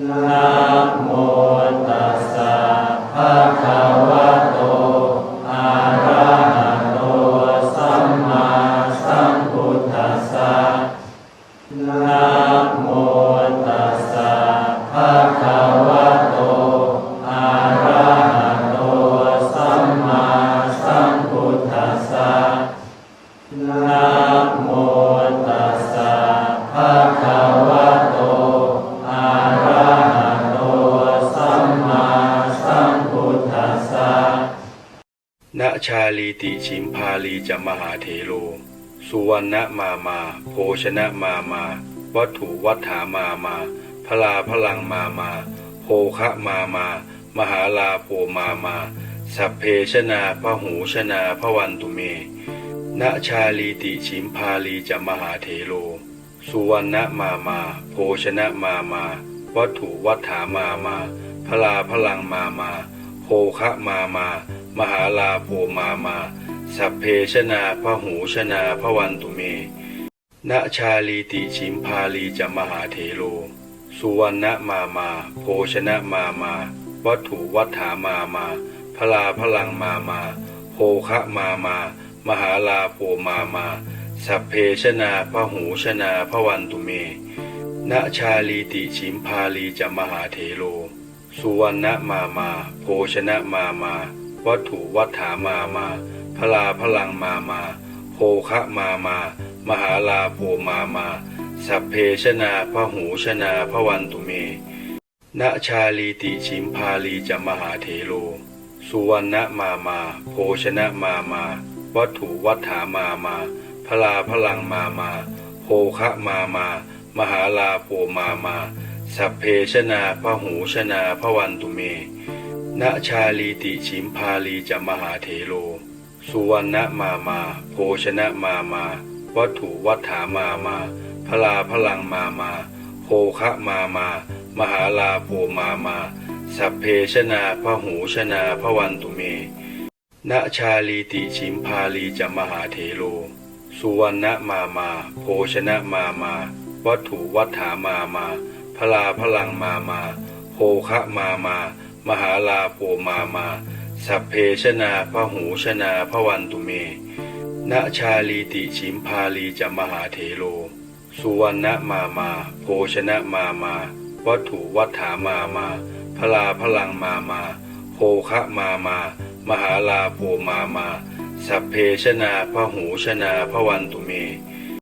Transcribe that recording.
นะโมตัสสะภะคะวะโตอะระหะโตสัมมาสัมพุทธัสสะนะโมตัสสะ ชาลีติชิมพาลีจะมหาเทโล สุวรรณมามา โภชนะมามา วัตถุวัฏฐามามา พลาพลังมามาโภคะมามา มหาลาโภมามา สัพเพชนาพหูชนาพวันตุเมณชาลีติชิมพาลีจะมหาเทโล สุวรรณมามา โภชนะมามา วัตถุวัฏฐามามา พลาพลังมามาโภคะมามา มหาลาโภมามาสัพเพชนาพหูชนาพวันตุเมณชาลีติชิมพาลีจะมหาเทโล สุวรรณมามา โภชนะมามา วัตถุวัฏฐามามาพลาพลังมามาโภคะมามา มหาลาโภมามาสัพเพชนาพหูชนาพวันตุเมณชาลีติชิมพาลีจะมหาเทโล สุวรรณมามา โภชนะมามา วัตถุวัฏฐามามาพลาพลังมามาโภคะมามา มหาลาโภมามาสัพเพชนาพหูชนาพวันตุเมณชาลีติชิมพาลีจะมหาเทโล สุวรรณมามา โภชนะมามา วัตถุวัฏฐามามาพลาพลังมามาโภคะมามา มหาลาโภมามา สัพเพชนาพหูชนาพวันตุเม ณชาลีติชิมพาลีจะมหาเทโล สุวรรณมามา โภชนะมามา วัตถุวัฏฐามามา พลาพลังมามา โภคะมามา มหาลาโภมามา สัพเพชนาพหูชนาพวันตุเม ณชาลีติชิมพาลีจะมหาเทโล สุวรรณมามา โภชนะมามา วัตถุวัฏฐามามา พลาพลังมามา โภคะมามา มหาลาโภมามาสัพเพชนาพระหูชนาพระวันตุเมณชาลีติชิมพาลีจะมหาเทโล สุวรรณมามา โภชนะมามา วัตถุวัฏฐามามาพลาพลังมามาโภคะมามา มหาลาโภมามา สัพเพชนาพระหูชนาพระวันตุเม